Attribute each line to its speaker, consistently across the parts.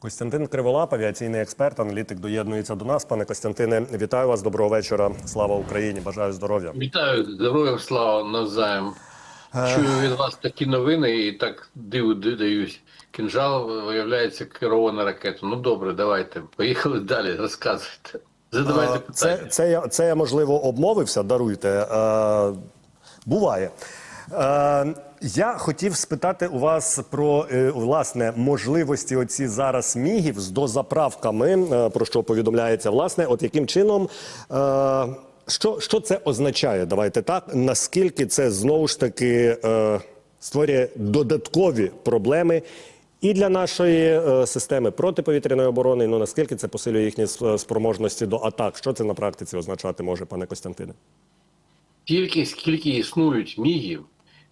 Speaker 1: Костянтин Криволап, авіаційний експерт, аналітик, доєднується до нас. Пане Костянтине, вітаю вас. Доброго вечора. Слава Україні! Бажаю здоров'я.
Speaker 2: Вітаю, здоров'я, слава навзаєм. Чую від вас такі новини і так диву даюсь. Кінжал виявляється керована ракета. Ну добре, давайте. Поїхали далі, розказуйте. Задавайте
Speaker 1: Е, Це, це, я, це я можливо обмовився. Даруйте. Е, буває. Я хотів спитати у вас про е, власне можливості оці зараз мігів з дозаправками, е, про що повідомляється, власне, от яким чином. Е, що, що це означає? Давайте так. Наскільки це знову ж таки е, створює додаткові проблеми і для нашої е, системи протиповітряної оборони, ну наскільки це посилює їхні спроможності до атак? Що це на практиці означати може, пане Костянтине?
Speaker 2: Тільки скільки існують мігів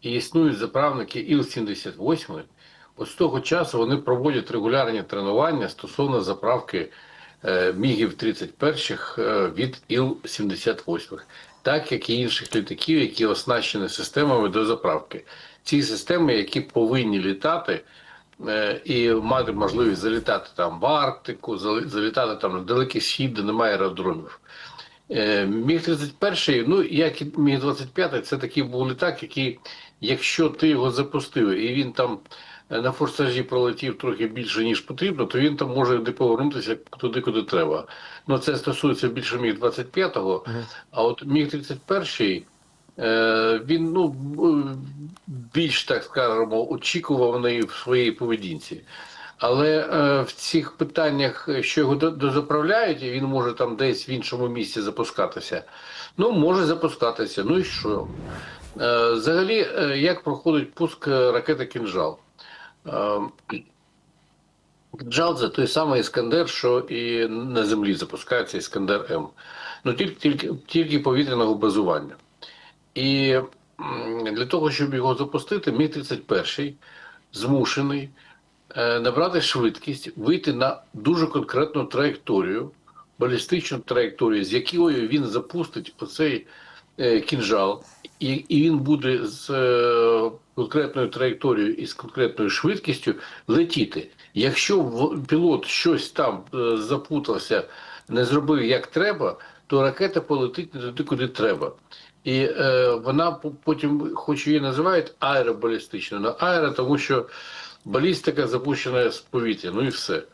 Speaker 2: і існують заправники Іл-78, от з того часу вони проводять регулярні тренування стосовно заправки е, мігів 31-х е, від Іл-78, так як і інших літаків, які оснащені системами до заправки. Ці системи, які повинні літати е, і мати можливість залітати там в Арктику, залітати там на далекий схід, де немає аеродромів. Е, Міг 31, ну як і Міг 25, це такий був літак, який, якщо ти його запустив і він там е, на форсажі пролетів трохи більше, ніж потрібно, то він там може не повернутися туди, куди треба. Ну це стосується більше Міг 25-го, а от Міг 31 е, він ну більш так скажемо очікуваний в своїй поведінці. Але е, в цих питаннях, е, що його до- дозаправляють, і він може там десь в іншому місці запускатися. Ну, може запускатися. Ну і що? Е, взагалі, е, як проходить пуск е, ракети Кінжал? Е, Кінжал це той самий Іскандер, що і на землі запускається Іскандер М. Ну тільки, тільки, тільки повітряного базування. І для того, щоб його запустити, Міг 31 змушений набрати швидкість, вийти на дуже конкретну траєкторію, балістичну траєкторію, з якою він запустить оцей е, кінжал, і, він буде з е, конкретною траєкторією і з конкретною швидкістю летіти. Якщо пілот щось там е, запутався, не зробив як треба, то ракета полетить не туди, куди треба. І е, вона потім, хоч її називають аеробалістичною, але аеро, тому що балістика запущена з повітря, ну і все. Е,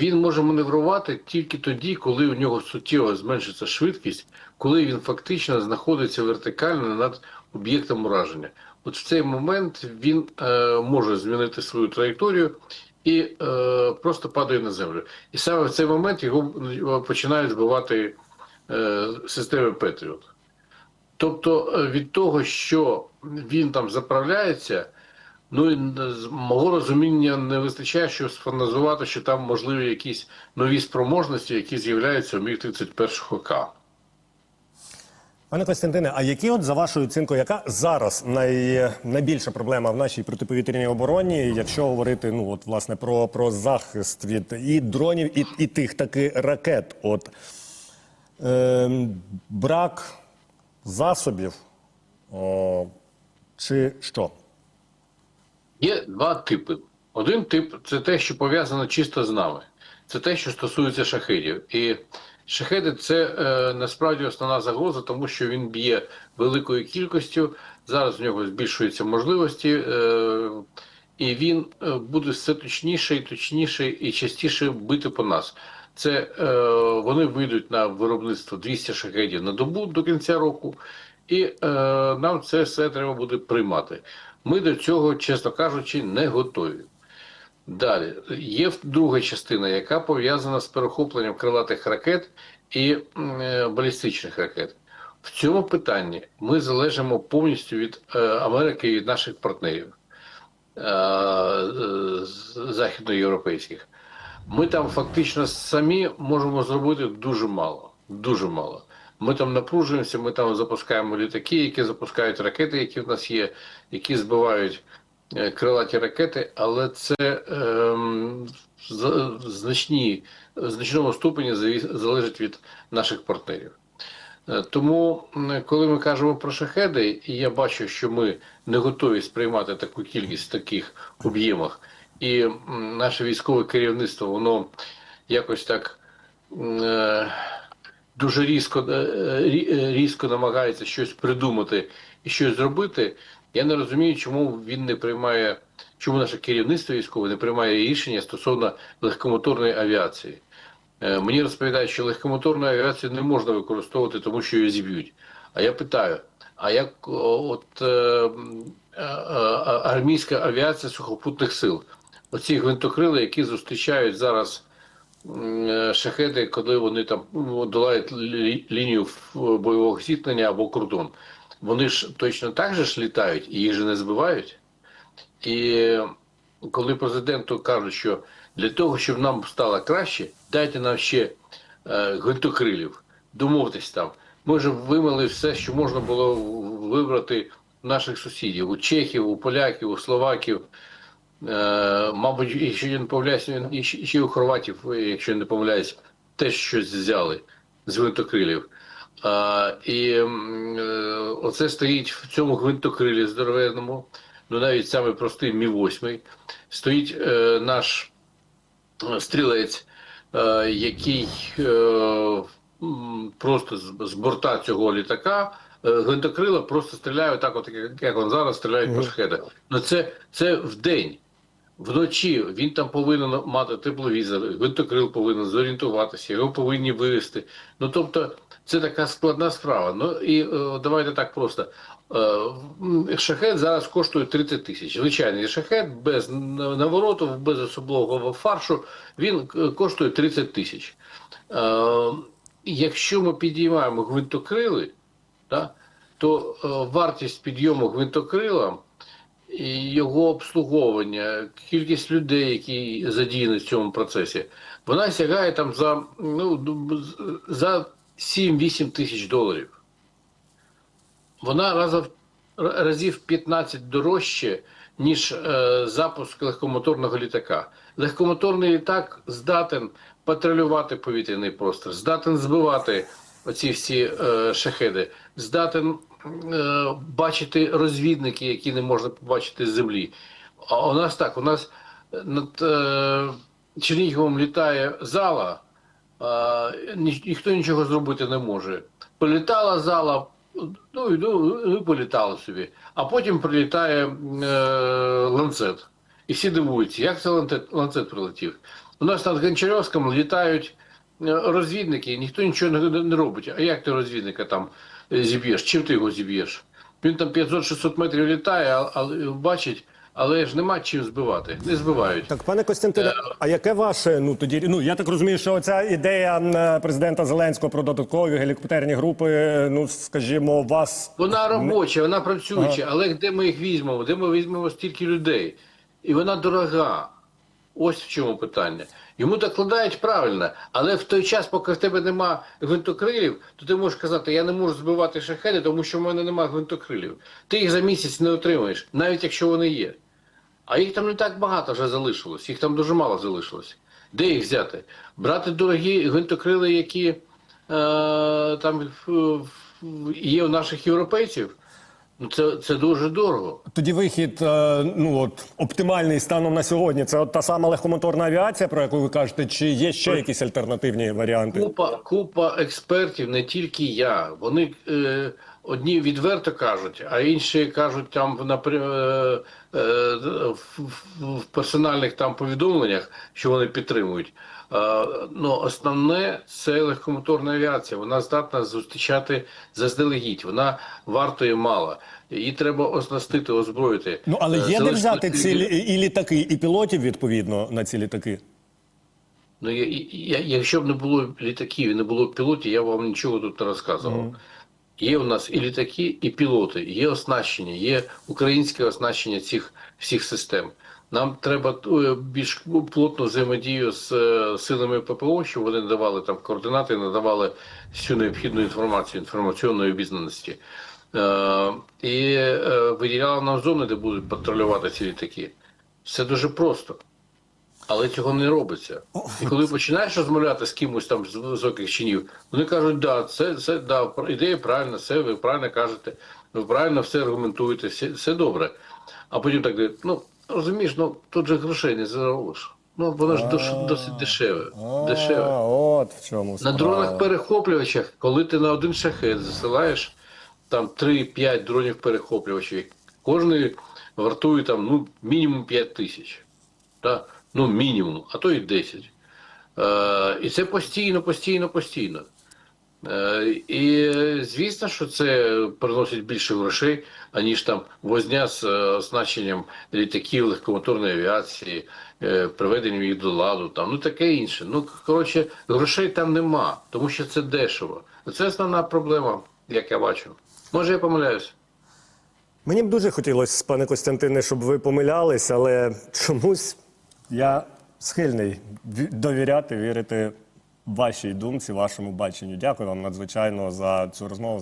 Speaker 2: він може маневрувати тільки тоді, коли у нього суттєво зменшиться швидкість, коли він фактично знаходиться вертикально над об'єктом ураження. От в цей момент він е, може змінити свою траєкторію і е, просто падає на землю. І саме в цей момент його його починають збивати е, системи Петріот. Тобто е, від того, що він там заправляється, ну з мого розуміння не вистачає, щоб сфантазувати, що там можливі якісь нові спроможності, які з'являються у міг 31 К.
Speaker 1: Пане Костянтине, а які от за вашою оцінкою, яка зараз най, найбільша проблема в нашій протиповітряній обороні, якщо говорити ну от власне про, про захист від і дронів, і, і тих таки ракет? От е, брак засобів о, чи що?
Speaker 2: Є два типи. Один тип це те, що пов'язано чисто з нами. Це те, що стосується шахедів. І шахеди це е, насправді основна загроза, тому що він б'є великою кількістю. Зараз в нього збільшуються можливості, е, і він е, буде все точніше і точніше і частіше бити по нас. Це е, вони вийдуть на виробництво 200 шахедів на добу до кінця року, і е, нам це все треба буде приймати. Ми до цього, чесно кажучи, не готові. Далі є друга частина, яка пов'язана з перехопленням крилатих ракет і е, балістичних ракет. В цьому питанні ми залежимо повністю від е, Америки і від наших партнерів е, е, західноєвропейських. Ми там фактично самі можемо зробити дуже мало. Дуже мало. Ми там напружуємося, ми там запускаємо літаки, які запускають ракети, які в нас є, які збивають е, крилаті ракети, але це ем, значні, в значному ступені залежить від наших партнерів. Е, Тому, коли ми кажемо про шахеди, і я бачу, що ми не готові сприймати таку кількість в таких об'ємах, і наше військове керівництво, воно якось так е, дуже різко, е, е, різко намагається щось придумати і щось зробити. Я не розумію, чому він не приймає, чому наше керівництво військове не приймає рішення стосовно легкомоторної авіації. Е, Мені розповідають, що легкомоторну авіацію не можна використовувати, тому що її зіб'ють. А я питаю: а як от е, е, армійська авіація сухопутних сил? Оці гвинтокрили, які зустрічають зараз шахеди, коли вони там ну, долають лі- лінію бойового зіткнення або кордон, вони ж точно так же ж літають і їх же не збивають. І коли президенту кажуть, що для того, щоб нам стало краще, дайте нам ще е, гвинтокрилів, домовтесь там. Ми вже вимили все, що можна було вибрати наших сусідів, у чехів, у поляків, у словаків. Е, мабуть, якщо я не помиляюсь, він і ще- ще у хорватів, якщо не помиляюсь, теж щось взяли з гвинтокрилів. А, і е, оце стоїть в цьому гвинтокрилі здоровенному, ну навіть саме простий Мі 8 стоїть е, наш стрілець, е, який е, просто з, борта цього літака. Гвинтокрила просто стріляє так, от як, як він зараз стріляють по шахедах. Ну це, це в день. Вночі він там повинен мати тепловізор, гвинтокрил повинен зорієнтуватися, його повинні вивести. Ну тобто, це така складна справа. Ну і е, давайте так просто. Е, шахет зараз коштує 30 тисяч. Звичайний шахет без навороту, без особливого фаршу, він е, коштує 30 тисяч. Якщо ми підіймаємо гвинтокрили, то вартість підйому гвинтокрила його обслуговування, кількість людей, які задіяні в цьому процесі, вона сягає там за, ну, за 7-8 тисяч доларів. Вона разів, разів 15 дорожче, ніж е, запуск легкомоторного літака. Легкомоторний літак здатен патрулювати повітряний простір, здатен збивати оці всі е, шахеди, здатен бачити розвідники, які не можна побачити з землі. А у нас так, у нас над е, Черніговом літає зала, а, ні, ніхто нічого зробити не може. Політала зала, ну і ну, і політали собі. А потім прилітає е, ланцет. І всі дивуються, як це ланцет, ланцет прилетів. У нас над Гончарівськом літають е, розвідники, ніхто нічого не, робить. А як ти розвідника там е, зіб'єш? Чим ти його зіб'єш? Він там 500-600 метрів літає, а, а бачить, але ж нема чим збивати. Не збивають.
Speaker 1: Так, пане Костянтине, а яке ваше ну тоді? Ну я так розумію, що ця ідея президента Зеленського про додаткові гелікоптерні групи, е, ну скажімо, вас
Speaker 2: Вона робоча, вона працююча, але де ми їх візьмемо? Де ми візьмемо стільки людей? І вона дорога. Ось в чому питання. Йому докладають правильно, але в той час, поки в тебе нема гвинтокрилів, то ти можеш казати, я не можу збивати шахеди, тому що в мене нема гвинтокрилів. Ти їх за місяць не отримаєш, навіть якщо вони є. А їх там не так багато вже залишилось, їх там дуже мало залишилось. Де їх взяти? Брати дорогі гвинтокрили, які е, там є у наших європейців, це, це дуже дорого.
Speaker 1: тоді вихід, е, ну от оптимальний станом на сьогодні. Це от та сама легкомоторна авіація, про яку ви кажете, чи є ще якісь альтернативні варіанти?
Speaker 2: Купа, купа експертів, не тільки я. Вони е, одні відверто кажуть, а інші кажуть там в, е, е, в, персональних там повідомленнях, що вони підтримують. Е, ну, основне це легкомоторна авіація. Вона здатна зустрічати заздалегідь. Вона вартує мало. Її треба оснастити, озброїти.
Speaker 1: Ну але є де взяти ці лі- і літаки, і пілотів відповідно на ці літаки.
Speaker 2: Ну, я, я, якщо б не було літаків і не було пілотів, я б вам нічого тут не розказував. Є у нас і літаки, і пілоти, є оснащення, є українське оснащення цих всіх систем. Нам треба е, більш плотну взаємодію з е, силами ППО, щоб вони надавали там координати, надавали всю необхідну інформацію, інформаційної обізнаності. Е, і е, виділяли нам зони, де будуть патрулювати ці літаки. Все дуже просто. Але цього не робиться. І коли починаєш розмовляти з кимось там з високих чинів, вони кажуть, да, це, це да, ідея правильна, все ви правильно кажете, ви правильно все аргументуєте, все, все добре. А потім так говорять, ну розумієш, ну тут же грошей не заробиш. Ну воно ж досить дешеве. дешеве.
Speaker 1: От в чому
Speaker 2: На дронах перехоплювачах, коли ти на один шахет засилаєш там 3-5 дронів перехоплювачів, кожний вартує там ну, мінімум 5 тисяч. Та? Ну, мінімум, а то і 10. Е, і це постійно, постійно, постійно. Е, і звісно, що це приносить більше грошей, аніж там возня з е, оснащенням літаків, легкомоторної авіації, е, приведенням їх до ладу, там, ну таке інше. Ну, коротше, грошей там нема, тому що це дешево. Це основна проблема, як я бачу. Може, я помиляюсь.
Speaker 1: Мені б дуже хотілося, пане Костянтине, щоб ви помилялись, але чомусь я схильний ві- довіряти, вірити вашій думці, вашому баченню. Дякую вам надзвичайно за цю розмову.